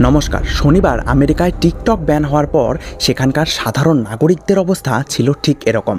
নমস্কার শনিবার আমেরিকায় টিকটক ব্যান হওয়ার পর সেখানকার সাধারণ নাগরিকদের অবস্থা ছিল ঠিক এরকম।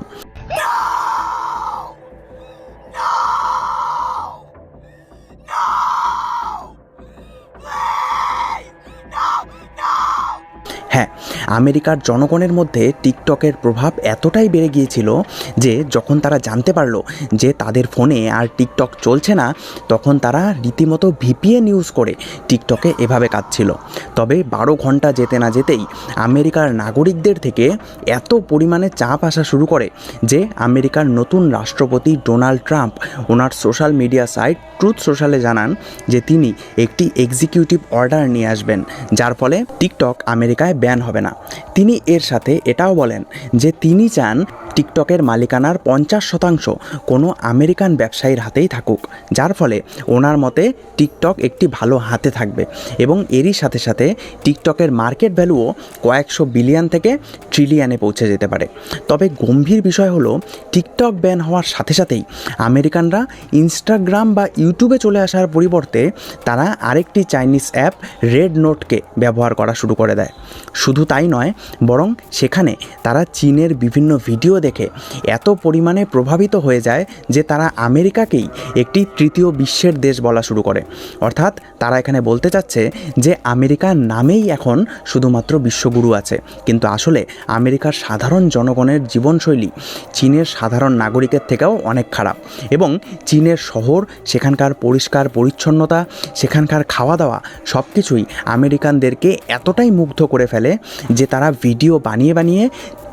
আমেরিকার জনগণের মধ্যে টিকটকের প্রভাব এতটাই বেড়ে গিয়েছিল যে যখন তারা জানতে পারল যে তাদের ফোনে আর টিকটক চলছে না, তখন তারা রীতিমতো ভিপিএন ইউজ করে টিকটকে এভাবে কাঁদছিল। তবে বারো ঘণ্টা যেতে না যেতেই আমেরিকার নাগরিকদের থেকে এত পরিমাণে চাপ আসা শুরু করে যে আমেরিকার নতুন রাষ্ট্রপতি ডোনাল্ড ট্রাম্প, ওনার সোশ্যাল মিডিয়া সাইট ট্রুথ সোশ্যালে জানান যে তিনি একটি এক্সিকিউটিভ অর্ডার নিয়ে আসবেন, যার ফলে টিকটক আমেরিকায় ব্যান হবে না। তিনি এর সাথে এটাও বলেন যে তিনি চান টিকটকের মালিকানার পঞ্চাশ শতাংশ কোনো আমেরিকান ব্যবসায়ীর হাতেই থাকুক, যার ফলে ওনার মতে টিকটক একটি ভালো হাতে থাকবে এবং এরই সাথে সাথে টিকটকের মার্কেট ভ্যালুও কয়েকশো বিলিয়ন থেকে ট্রিলিয়নে পৌঁছে যেতে পারে। তবে গম্ভীর বিষয় হলো, টিকটক ব্যান হওয়ার সাথে সাথেই আমেরিকানরা ইনস্টাগ্রাম বা ইউটিউবে চলে আসার পরিবর্তে তারা আরেকটি চাইনিজ অ্যাপ রেড নোটকে ব্যবহার করা শুরু করে দেয়। শুধু তাই নয়, বরং সেখানে তারা চীনের বিভিন্ন ভিডিও দেখে এত পরিমাণে প্রভাবিত হয়ে যায় যে তারা আমেরিকাকেই একটি তৃতীয় বিশ্বের দেশ বলা শুরু করে। অর্থাৎ তারা এখানে বলতে চাচ্ছে যে আমেরিকার নামেই এখন শুধুমাত্র বিশ্বগুরু আছে। কিন্তু আসলে আমেরিকার সাধারণ জনগণের জীবনশৈলী চীনের সাধারণ নাগরিকের থেকেও অনেক খারাপ। এবং চীনের শহর, সেখানকার পরিষ্কার পরিচ্ছন্নতা, সেখানকার খাওয়া দাওয়া সব কিছুই আমেরিকানদেরকে এতটাই মুগ্ধ করে ফেলে যে তারা ভিডিও বানিয়ে বানিয়ে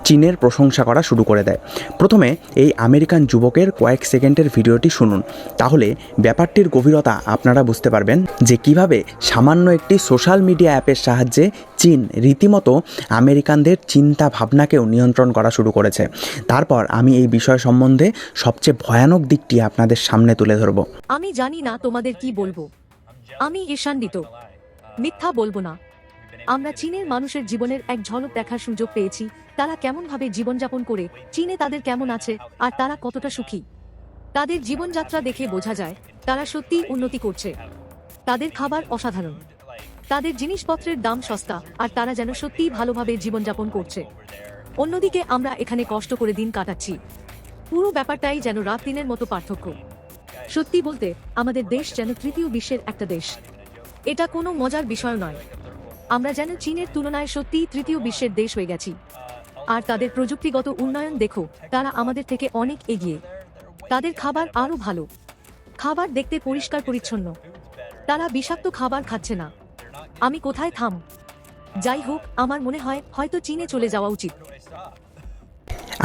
চীনের প্রশংসা করা শুরু করে দেয়। প্রথমে এই আমেরিকান যুবকের কয়েক সেকেন্ডের ভিডিওটি শুনুন। তাহলে ব্যাপারটির গভীরতা আপনারা বুঝতে পারবেন যে কীভাবে সামান্য একটি সোশ্যাল মিডিয়া অ্যাপের সাহায্যে চীন রীতিমতো আমেরিকানদের চিন্তা ভাবনাকেও নিয়ন্ত্রণ করা শুরু করেছে। তারপর আমি এই বিষয় সম্বন্ধে সবচেয়ে ভয়ানক দিকটি আপনাদের সামনে তুলে ধরব। আমি জানি না তোমাদের কি বলব। আমি ঈশান্বিত মিথ্যা বলব না। আমরা চীনের মানুষের জীবনের এক ঝলক দেখার সুযোগ পেয়েছি। তারা কেমনভাবে জীবনযাপন করে চীনে তাদের কেমন আছে আর তারা কতটা সুখী? তাদের জীবনযাত্রা দেখে বোঝা যায় তারা সত্যিই উন্নতি করছে। তাদের খাবার অসাধারণ। তাদের জিনিসপত্রের দাম সস্তা আর তারা যেন সত্যিই ভালোভাবে জীবনযাপন করছে। অন্যদিকে আমরা এখানে কষ্ট করে দিন কাটাচ্ছি। পুরো ব্যাপারটাই যেন রাত দিনের মতো পার্থক্য। সত্যি বলতে আমাদের দেশ যেন তৃতীয় বিশ্বের একটা দেশ। এটা কোনো মজার বিষয় নয়। আমরা যেন চীনের তুলনায় সত্যিই তৃতীয় বিশ্বের দেশ হয়ে গেছি। আর তাদের প্রযুক্তিগত উন্নয়ন দেখো, তারা আমাদের থেকে অনেক এগিয়ে। তাদের খাবার আরও ভালো। খাবার দেখতে পরিষ্কার পরিচ্ছন্ন। তারা বিষাক্ত খাবার খাচ্ছে না। আমি কোথায় থাম? যাই হোক, আমার মনে হয় হয়তো চীনে চলে যাওয়া উচিত।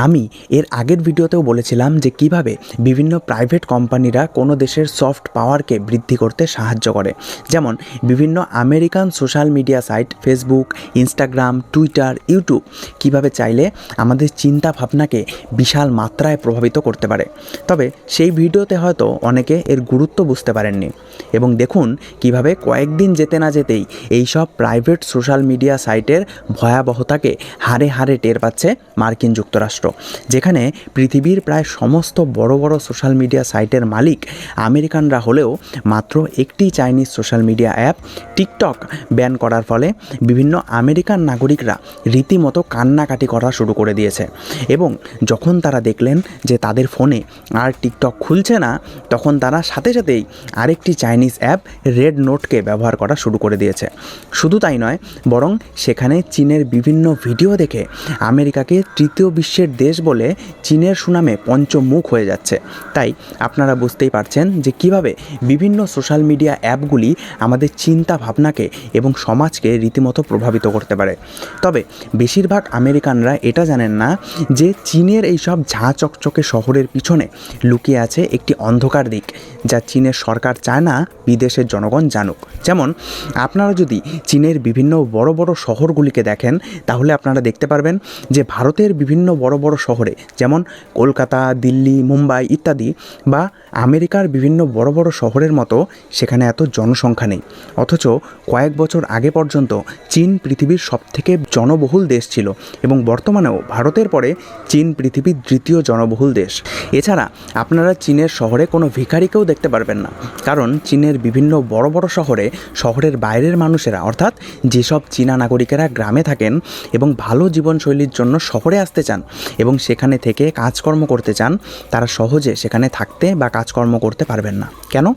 আমি এর আগের ভিডিওতেও বলেছিলাম যে কীভাবে বিভিন্ন প্রাইভেট কোম্পানিরা কোনো দেশের সফট পাওয়ারকে বৃদ্ধি করতে সাহায্য করে। যেমন বিভিন্ন American social media site Facebook Instagram Twitter YouTube কীভাবে চাইলে আমাদের চিন্তা ভাবনাকে বিশাল মাত্রায় প্রভাবিত করতে পারে। তবে সেই ভিডিওতে হয়তো অনেকে এর গুরুত্ব বুঝতে পারেননি। এবং দেখুন কীভাবে কয়েকদিন যেতে না যেতেই এইসব প্রাইভেট সোশ্যাল মিডিয়া সাইটের ভয়াবহতাকে হারে হারে টের পাচ্ছে মার্কিন যুক্তরাষ্ট্র। যেখানে পৃথিবীর প্রায় সমস্ত বড় বড় সোশ্যাল মিডিয়া সাইটের মালিক আমেরিকানরা হলেও মাত্র একটি Chinese social media app, TikTok, ban করার ফলে বিভিন্ন আমেরিকান নাগরিকরা রীতিমতো কান্নাকাটি করা শুরু করে দিয়েছে। এবং যখন তারা দেখলেন যে তাদের ফোনে আর টিকটক খুলছে না, তখন তারা সাথে সাথেই আরেকটি চাইনিজ অ্যাপ, রেড নোটকে ব্যবহার করা শুরু করে দিয়েছে। শুধু তাই নয়, বরং সেখানে চীনের বিভিন্ন ভিডিও দেখে আমেরিকাকে তৃতীয় বিশ্বের দেশ বলে চীনের সুনামে পঞ্চমুখ হয়ে যাচ্ছে। তাই আপনারা বুঝতেই পারছেন যে কীভাবে বিভিন্ন সোশ্যাল মিডিয়া অ্যাপগুলি আমাদের চিন্তা ভাবনাকে এবং সমাজকে রীতিমতো প্রভাবিত করতে পারে। তবে বেশিরভাগ আমেরিকানরা এটা জানেন না যে চীনের এই সব ঝাঁ চকচকে শহরের পিছনে লুকিয়ে আছে একটি অন্ধকার দিক, যা চীনের সরকার চায় না বিদেশের জনগণ জানুক। যেমন, আপনারা যদি চীনের বিভিন্ন বড় বড় শহরগুলিকে দেখেন, তাহলে আপনারা দেখতে পারবেন যে ভারতের বিভিন্ন বড় বড় বড় শহরে, যেমন কলকাতা, দিল্লি, মুম্বাই ইত্যাদি বা আমেরিকার বিভিন্ন বড় বড় শহরের মতো সেখানে এত জনসংখ্যা নেই। অথচ কয়েক বছর আগে পর্যন্ত চীন পৃথিবীর সবথেকে জনবহুল দেশ ছিল এবং বর্তমানেও ভারতের পরে চীন পৃথিবীর দ্বিতীয় জনবহুল দেশ। এছাড়া আপনারা চীনের শহরে কোনো ভিখারিকেও দেখতে পারবেন না, কারণ চীনের বিভিন্ন বড় বড় শহরে শহরের বাইরের মানুষেরা, অর্থাৎ যেসব চীনা নাগরিকেরা গ্রামে থাকেন এবং ভালো জীবনশৈলীর জন্য শহরে আসতে চান এবং সেখানে থেকে কাজকর্ম করতে চান, তারা সহজে সেখানে থাকতে বা কাজকর্ম করতে পারবেন না। কেন?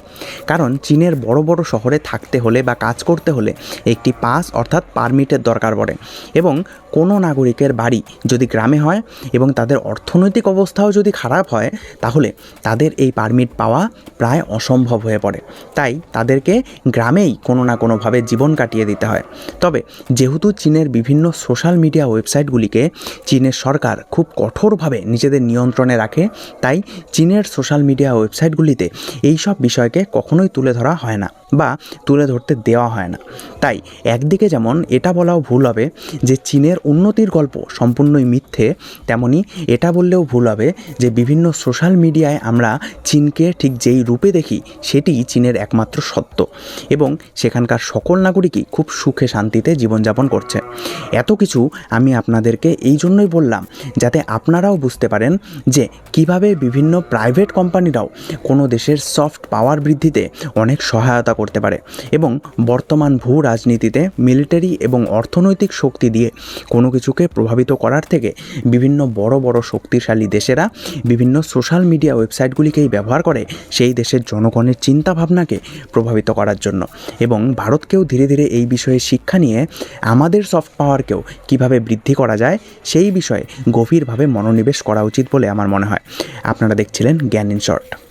কারণ চীনের বড় বড় শহরে থাকতে হলে বা কাজ করতে হলে একটি পাস অর্থাৎ পারমিটের দরকার পড়ে এবং কোনো নাগরিকের বাড়ি যদি গ্রামে হয় এবং তাদের অর্থনৈতিক অবস্থাও যদি খারাপ হয়, তাহলে তাদের এই পারমিট পাওয়া প্রায় অসম্ভব হয়ে পড়ে। তাই তাদেরকে গ্রামেই কোনো না কোনোভাবে জীবন কাটিয়ে দিতে হয়। তবে যেহেতু চীনের বিভিন্ন সোশ্যাল মিডিয়া ওয়েবসাইটগুলিকে চীনের সরকার খুব কঠোরভাবে নিজেদের নিয়ন্ত্রণে রাখে। তাই চীনের সোশ্যাল মিডিয়া ওয়েবসাইটগুলিতে এই সব বিষয়কে কখনোই তুলে ধরা হয় না বা তুলে ধরতে দেওয়া হয় না। তাই একদিকে যেমন এটা বলাও ভুল হবে যে চীনের উন্নতির গল্প সম্পূর্ণই মিথ্যে, তেমনি এটা বললেও ভুল হবে যে বিভিন্ন সোশ্যাল মিডিয়ায় আমরা চীনকে ঠিক যেই রূপে দেখি সেটি চীনের একমাত্র সত্য এবং সেখানকার সকল নাগরিকই খুব সুখে শান্তিতে জীবনযাপন করছে। এত কিছু আমি আপনাদেরকে এই জন্যই বললাম যাতে আপনারাও বুঝতে পারেন যে কীভাবে বিভিন্ন প্রাইভেট কোম্পানিরাও কোনো দেশের সফট পাওয়ার বৃদ্ধিতে অনেক সহায়তা করতে পারে এবং বর্তমান ভূ রাজনীতিতে মিলিটারি এবং অর্থনৈতিক শক্তি দিয়ে কোনো কিছুকে প্রভাবিত করার থেকে বিভিন্ন বড় বড় শক্তিশালী দেশেরা বিভিন্ন সোশ্যাল মিডিয়া ওয়েবসাইটগুলিকেই ব্যবহার করে সেই দেশের জনগণের চিন্তাভাবনাকে প্রভাবিত করার জন্য এবং ভারতকেও ধীরে ধীরে এই বিষয়ে শিক্ষা নিয়ে আমাদের সফট পাওয়ারকেও কীভাবে বৃদ্ধি করা যায় সেই বিষয়ে গভীরভাবে মনোনিবেশ করা উচিত বলে আমার মনে হয়। আপনারা দেখছিলেন জ্ঞান ইন শর্ট।